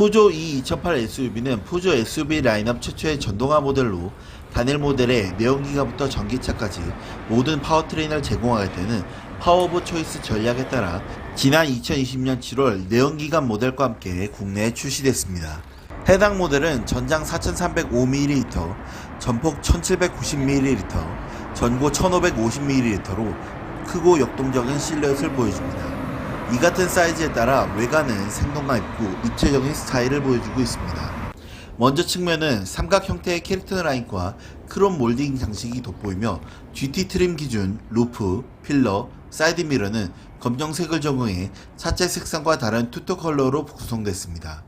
푸조 E 2008 SUV는 푸조 SUV 라인업 최초의 전동화 모델로 단일 모델의 내연기관부터 전기차까지 모든 파워트레인을 제공하겠다는 파워 오브 초이스 전략에 따라 지난 2020년 7월 내연기관 모델과 함께 국내에 출시됐습니다. 해당 모델은 전장 4305ml, 전폭 1790ml, 전고 1550ml로 크고 역동적인 실루엣을 보여줍니다. 이 같은 사이즈에 따라 외관은 생동감 있고 입체적인 스타일을 보여주고 있습니다. 먼저 측면은 삼각 형태의 캐릭터 라인과 크롬 몰딩 장식이 돋보이며 GT 트림 기준 루프, 필러, 사이드 미러는 검정색을 적용해 차체 색상과 다른 투토 컬러로 구성됐습니다.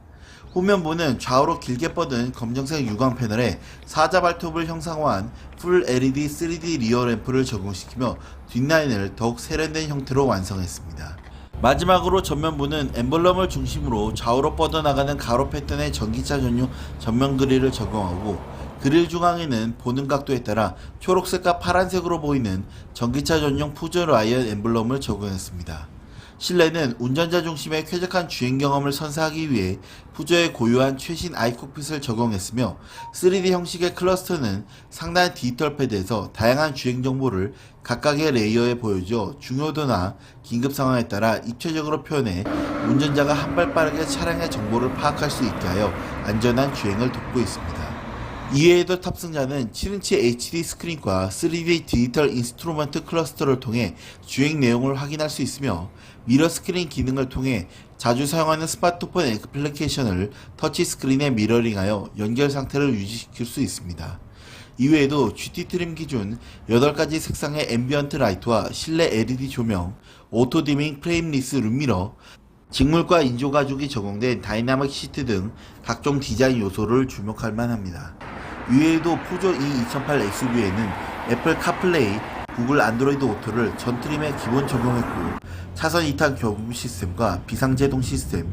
후면부는 좌우로 길게 뻗은 검정색 유광 패널에 사자 발톱을 형상화한 풀 LED 3D 리어 램프를 적용시키며 뒷라인을 더욱 세련된 형태로 완성했습니다. 마지막으로 전면부는 엠블럼을 중심으로 좌우로 뻗어나가는 가로 패턴의 전기차 전용 전면 그릴을 적용하고 그릴 중앙에는 보는 각도에 따라 초록색과 파란색으로 보이는 전기차 전용 푸저 라이언 엠블럼을 적용했습니다. 실내는 운전자 중심의 쾌적한 주행 경험을 선사하기 위해 푸저의 고유한 최신 아이콕핏을 적용했으며 3D 형식의 클러스터는 상단 디지털 패드에서 다양한 주행 정보를 각각의 레이어에 보여줘 중요도나 긴급 상황에 따라 입체적으로 표현해 운전자가 한 발 빠르게 차량의 정보를 파악할 수 있게 하여 안전한 주행을 돕고 있습니다. 이외에도 탑승자는 7인치 HD 스크린과 3D 디지털 인스트루먼트 클러스터를 통해 주행 내용을 확인할 수 있으며 미러 스크린 기능을 통해 자주 사용하는 스마트폰 애플리케이션을 터치 스크린에 미러링하여 연결 상태를 유지시킬 수 있습니다. 이외에도 GT 트림 기준 8가지 색상의 앰비언트 라이트와 실내 LED 조명, 오토 디밍 프레임리스 룸미러, 직물과 인조 가죽이 적용된 다이나믹 시트 등 각종 디자인 요소를 주목할 만합니다. 이외에도 푸조 E 2008 SUV에는 애플 카플레이, 구글 안드로이드 오토를 전 트림에 기본 적용했고 차선 이탈 경보 시스템과 비상제동 시스템,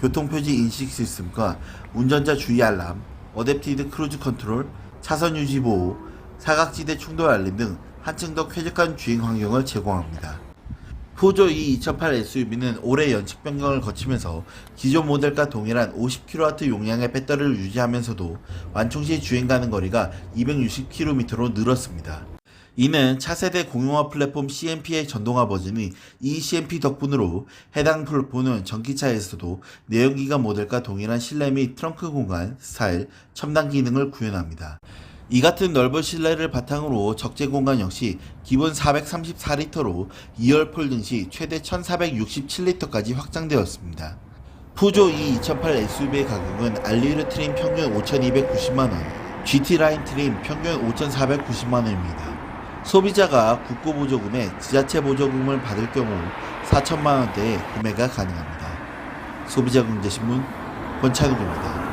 교통표지 인식 시스템과 운전자 주의 알람, 어댑티드 크루즈 컨트롤, 차선 유지 보호, 사각지대 충돌 알림 등 한층 더 쾌적한 주행 환경을 제공합니다. 푸조 E 2008 SUV는 올해 연식 변경을 거치면서 기존 모델과 동일한 50kW 용량의 배터리를 유지하면서도 완충 시 주행 가는 거리가 260km로 늘었습니다. 이는 차세대 공용화 플랫폼 CMP의 전동화 버전이 이 CMP 덕분으로 해당 플랫폼은 전기차에서도 내연기관 모델과 동일한 실내 및 트렁크 공간, 스타일, 첨단 기능을 구현합니다. 이 같은 넓은 실내를 바탕으로 적재 공간 역시 기본 434리터로 2열 폴딩 시 최대 1467리터까지 확장되었습니다. 푸조 E 2008 SUV의 가격은 알리르 트림 평균 5290만원, GT 라인 트림 평균 5490만원입니다. 소비자가 국고 보조금에 지자체 보조금을 받을 경우 4천만원대의 구매가 가능합니다. 소비자경제신문 권찬욱입니다.